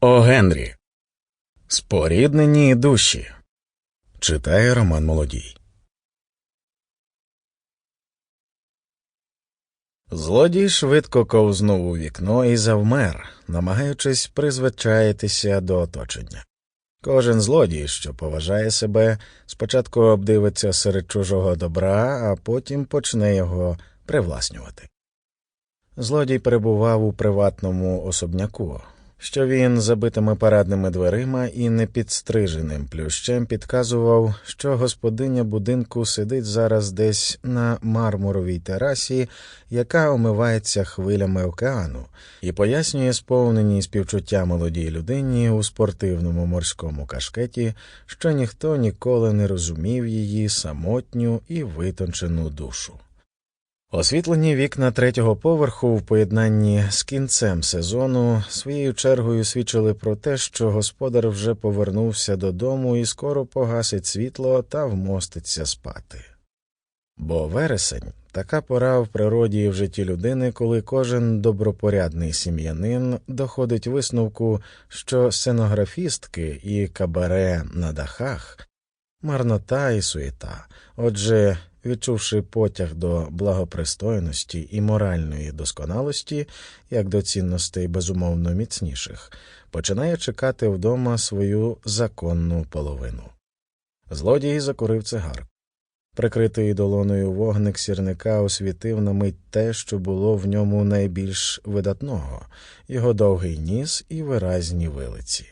О Генрі. Споріднені душі. Читає Роман Молодій. Злодій швидко ковзнув у вікно і завмер, намагаючись призвичаїтися до оточення. Кожен злодій, що поважає себе, спочатку обдивиться серед чужого добра, а потім почне його привласнювати. Злодій перебував у приватному особняку, що він забитими парадними дверима і непідстриженим плющем підказував, що господиня будинку сидить зараз десь на мармуровій терасі, яка омивається хвилями океану, і пояснює сповнені співчуття молодій людині у спортивному морському кашкеті, що ніхто ніколи не розумів її самотню і витончену душу. Освітлені вікна третього поверху в поєднанні з кінцем сезону своєю чергою свідчили про те, що господар вже повернувся додому і скоро погасить світло та вмоститься спати. Бо вересень така пора в природі і в житті людини, коли кожен добропорядний сім'янин доходить висновку, що сценографістки і кабаре на дахах марнота і суєта. Отже, відчувши потяг до благопристойності і моральної досконалості, як до цінностей безумовно міцніших, починає чекати вдома свою законну половину. Злодій закурив цигарку. Прикритий долоною вогник сірника освітив на мить те, що було в ньому найбільш видатного його довгий ніс і виразні вилиці.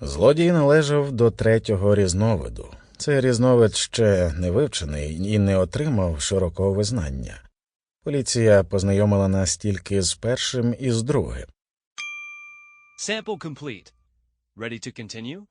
Злодій належав до третього різновиду. Цей різновид ще не вивчений і не отримав широкого визнання. Поліція познайомила нас тільки з першим і з другим. Sample complete. Ready to continue?